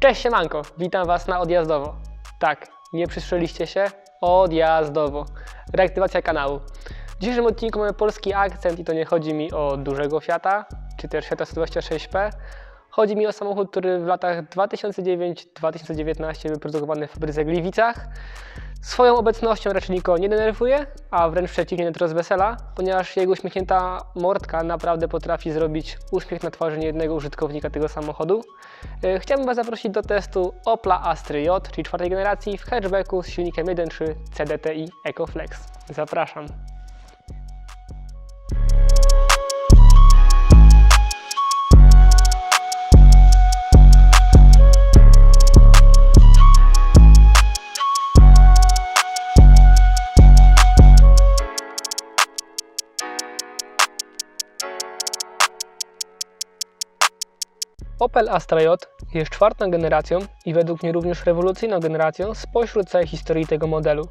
Cześć siemanko, witam Was na Odjazdowo. Tak, nie przysłyszeliście się? Odjazdowo. Reaktywacja kanału. W dzisiejszym odcinku mamy polski akcent i to nie chodzi mi o dużego Fiata, czy też Fiata 126P. Chodzi mi o samochód, który w latach 2009-2019 był produkowany w fabryce Gliwicach. Swoją obecnością raczej nikogo nie denerwuje, a wręcz przeciwnie, nawet rozwesela, ponieważ jego uśmiechnięta mordka naprawdę potrafi zrobić uśmiech na twarzy niejednego użytkownika tego samochodu. E, Chciałbym Was zaprosić do testu Opla Astry J, czyli czwartej generacji w hatchbacku z silnikiem 1.3 CDTI EcoFlex. Zapraszam. Opel Astra J jest czwartą generacją i według mnie również rewolucyjną generacją spośród całej historii tego modelu,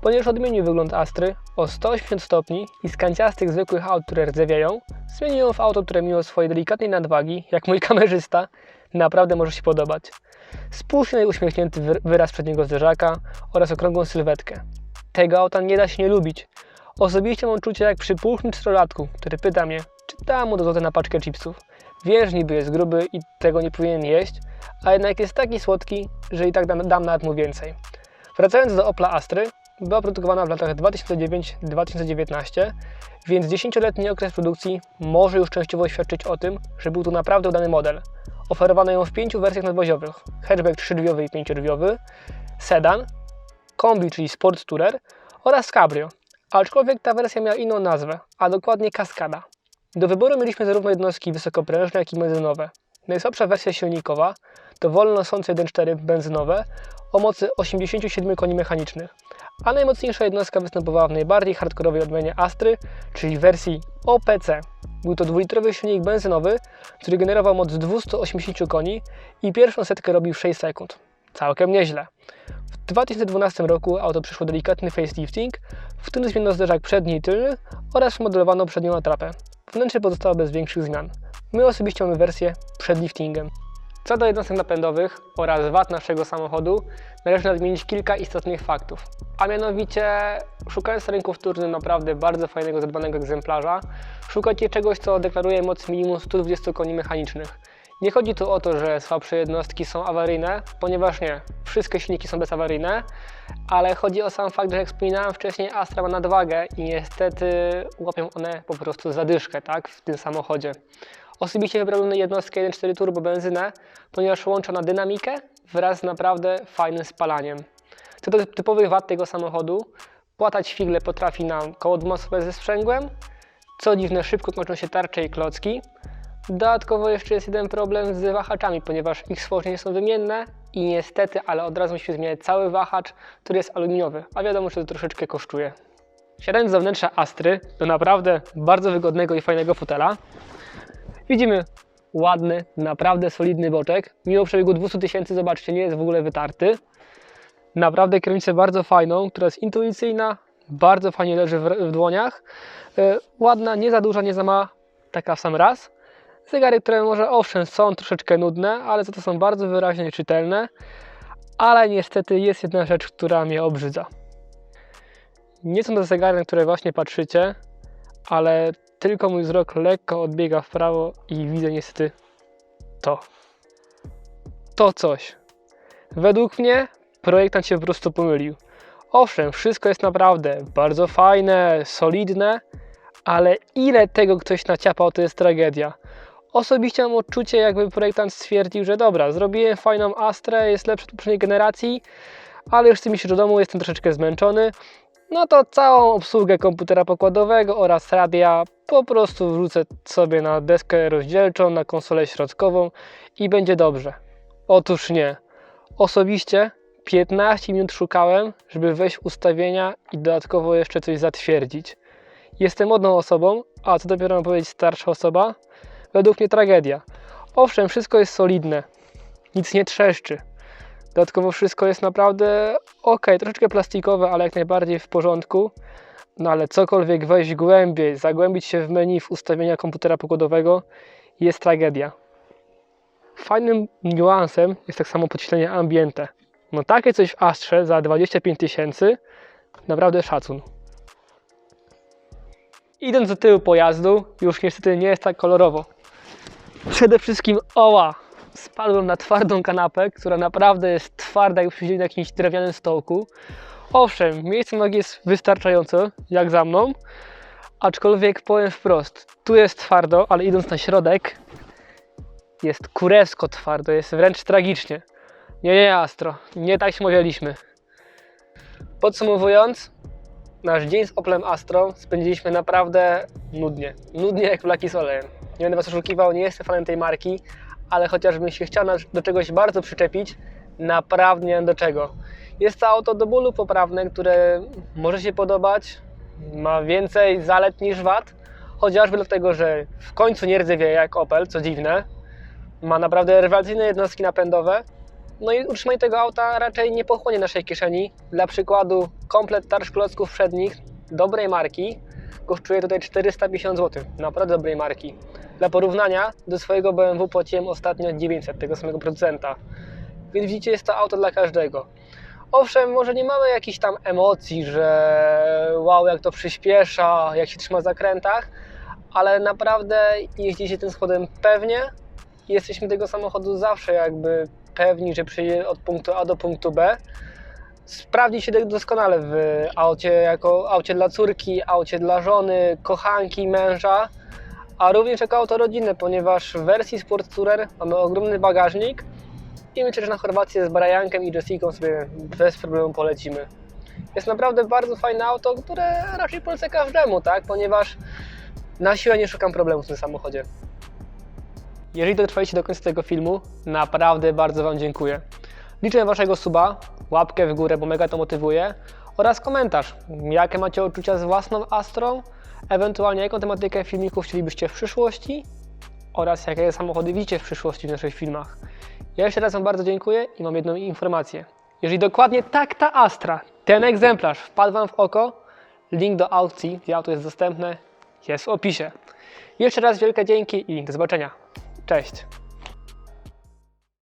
ponieważ odmienił wygląd Astry o 180 stopni i z kanciastych zwykłych aut, które rdzewiają, zmienił ją w auto, które mimo swojej delikatnej nadwagi, jak mój kamerzysta, naprawdę może się podobać. Spójrzmy na uśmiechnięty wy- wyraz przedniego zderzaka oraz okrągłą sylwetkę. Tego auta nie da się nie lubić. Osobiście mam czucie jak przy pulchnym czterolatku, który pyta mnie, czy dam mu do na paczkę chipsów. Wie, że niby jest gruby i tego nie powinien jeść, a jednak jest taki słodki, że i tak dam, dam nawet mu więcej. Wracając do Opla Astry, była produkowana w latach 2009-2019, więc 10-letni okres produkcji może już częściowo świadczyć o tym, że był to naprawdę udany model. Oferowano ją w pięciu wersjach nadwoziowych: hatchback trzydrzwiowy i pięciodrzwiowy, sedan, kombi, czyli sport tourer oraz cabrio. Aczkolwiek ta wersja miała inną nazwę, a dokładnie Kaskada. Do wyboru mieliśmy zarówno jednostki wysokoprężne, jak i benzynowe. Najsłabsza wersja silnikowa to wolno nosące 1.4 benzynowe o mocy 87 koni mechanicznych, a najmocniejsza jednostka występowała w najbardziej hardkorowej odmianie Astry, czyli wersji OPC. Był to dwulitrowy silnik benzynowy, który generował moc 280 koni i pierwszą setkę robił w 6 sekund. Całkiem nieźle. W 2012 roku auto przeszło delikatny facelifting, w którym zmieniono zderzak przedni i tylny oraz modelowano przednią atrapę. Wnętrze pozostało bez większych zmian. My osobiście mamy wersję przed liftingem. Co do jednostek napędowych oraz wad naszego samochodu, należy nadmienić kilka istotnych faktów. A mianowicie, szukając rynku wtórnym naprawdę bardzo fajnego, zadbanego egzemplarza, szukacie czegoś, co deklaruje moc minimum 120 koni mechanicznych. Nie chodzi tu o to, że słabsze jednostki są awaryjne, ponieważ nie, wszystkie silniki są bezawaryjne, ale chodzi o sam fakt, że jak wspominałem wcześniej, Astra ma nadwagę i niestety łapią one po prostu zadyszkę tak, w tym samochodzie. Osobiście wybrałbym jednostkę 1.4 turbo benzynę, ponieważ łączy ona dynamikę wraz z naprawdę fajnym spalaniem. Co do typowych wad tego samochodu, płatać figle potrafi nam koło dwumasowe ze sprzęgłem, co dziwne szybko kończą się tarcze i klocki. Dodatkowo jeszcze jest jeden problem z wahaczami, ponieważ ich stworzenia są wymienne i niestety, ale od razu musimy zmieniać cały wahacz, który jest aluminiowy, a wiadomo, że to troszeczkę kosztuje. Siadając do wnętrza Astry, do naprawdę bardzo wygodnego i fajnego fotela, widzimy ładny, naprawdę solidny boczek. Mimo przebiegu 200 tysięcy, zobaczcie, nie jest w ogóle wytarty. Naprawdę kierownicę bardzo fajną, która jest intuicyjna, bardzo fajnie leży w, w dłoniach. E, ładna, nie za duża, nie za mała, taka w sam raz. Zegary, które może owszem są troszeczkę nudne, ale za to są bardzo wyraźnie czytelne. Ale niestety jest jedna rzecz, która mnie obrzydza. Nie są to zegary, na które właśnie patrzycie, ale tylko mój wzrok lekko odbiega w prawo i widzę niestety to. To coś. Według mnie projektant się po prostu pomylił. Owszem, wszystko jest naprawdę bardzo fajne, solidne, ale ile tego ktoś naciapał, to jest tragedia. Osobiście mam odczucie, jakby projektant stwierdził, że dobra, zrobiłem fajną Astrę, jest lepsza od poprzedniej generacji, ale już chce mi się do domu, jestem troszeczkę zmęczony. No to całą obsługę komputera pokładowego oraz radia po prostu wrzucę sobie na deskę rozdzielczą, na konsolę środkową i będzie dobrze. Otóż nie. Osobiście 15 minut szukałem, żeby wejść ustawienia i dodatkowo jeszcze coś zatwierdzić. Jestem młodną osobą, a co dopiero mam powiedzieć starsza osoba, według mnie tragedia. Owszem, wszystko jest solidne, nic nie trzeszczy. Dodatkowo wszystko jest naprawdę ok, troszeczkę plastikowe, ale jak najbardziej w porządku. No ale cokolwiek wejść głębiej, zagłębić się w menu w ustawienia komputera pokładowego jest tragedia. Fajnym niuansem jest tak samo podświetlenie ambiente. No takie coś w Astrze za 25 tysięcy, naprawdę szacun. Idąc do tyłu pojazdu, już niestety nie jest tak kolorowo. Przede wszystkim oła! Spadłem na twardą kanapę, która naprawdę jest twarda, jak na jakimś drewnianym stołku. Owszem, miejsce nogi jest wystarczające, jak za mną, aczkolwiek powiem wprost, tu jest twardo, ale idąc na środek, jest kurewsko twardo, jest wręcz tragicznie. Nie, nie, Astro, nie tak się umawialiśmy. Podsumowując, nasz dzień z Oplem Astro spędziliśmy naprawdę nudnie. Nudnie jak flaki z olejem. Nie będę Was oszukiwał, nie jestem fanem tej marki, ale chociażbym się chciał do czegoś bardzo przyczepić, naprawdę nie wiem do czego. Jest to auto do bólu poprawne, które może się podobać, ma więcej zalet niż wad, chociażby dlatego, że w końcu nie rdzewieje jak Opel, co dziwne. Ma naprawdę rewelacyjne jednostki napędowe, no i utrzymanie tego auta raczej nie pochłonie naszej kieszeni. Dla przykładu, komplet tarcz klocków przednich dobrej marki kosztuje tutaj 450 zł. Naprawdę dobrej marki. Dla porównania, do swojego BMW płaciłem ostatnio 900 tego samego producenta. Więc widzicie, jest to auto dla każdego. Owszem, może nie mamy jakichś tam emocji, że wow, jak to przyspiesza, jak się trzyma w zakrętach, ale naprawdę jeździ się tym samochodem pewnie jesteśmy tego samochodu zawsze jakby pewni, że przyjedzie od punktu A do punktu B. Sprawdzi się doskonale w aucie jako aucie dla córki, aucie dla żony, kochanki, męża, a również jako auto rodzinne, ponieważ w wersji Sport Tourer mamy ogromny bagażnik i myślę, że na Chorwację z Brajankiem i Jessiką sobie bez problemu polecimy. Jest naprawdę bardzo fajne auto, które raczej polecę każdemu, tak? ponieważ na siłę nie szukam problemu w tym samochodzie. Jeżeli dotrwaliście do końca tego filmu, naprawdę bardzo Wam dziękuję. Liczę Waszego suba, łapkę w górę, bo mega to motywuje, oraz komentarz, jakie macie odczucia z własną Astrą, ewentualnie jaką tematykę filmików chcielibyście w przyszłości oraz jakie samochody widzicie w przyszłości w naszych filmach. Ja jeszcze raz Wam bardzo dziękuję i mam jedną informację. Jeżeli dokładnie tak ta Astra, ten egzemplarz wpadł Wam w oko, link do aukcji, gdzie auto jest dostępne, jest w opisie. Jeszcze raz wielkie dzięki i do zobaczenia. Cześć.